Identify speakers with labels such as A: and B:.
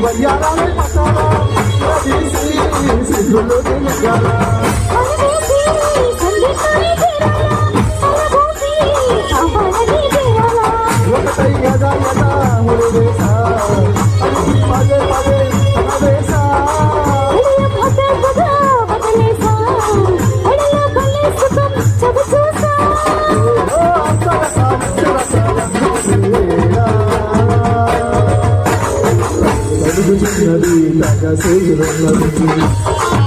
A: వయ్యారాలే పట్టాలా సిద్ధుల్లో దిగాలా ఒకటై యదా యదా ఉరివేసా అడుగుతున్నది తగ సేయున్నది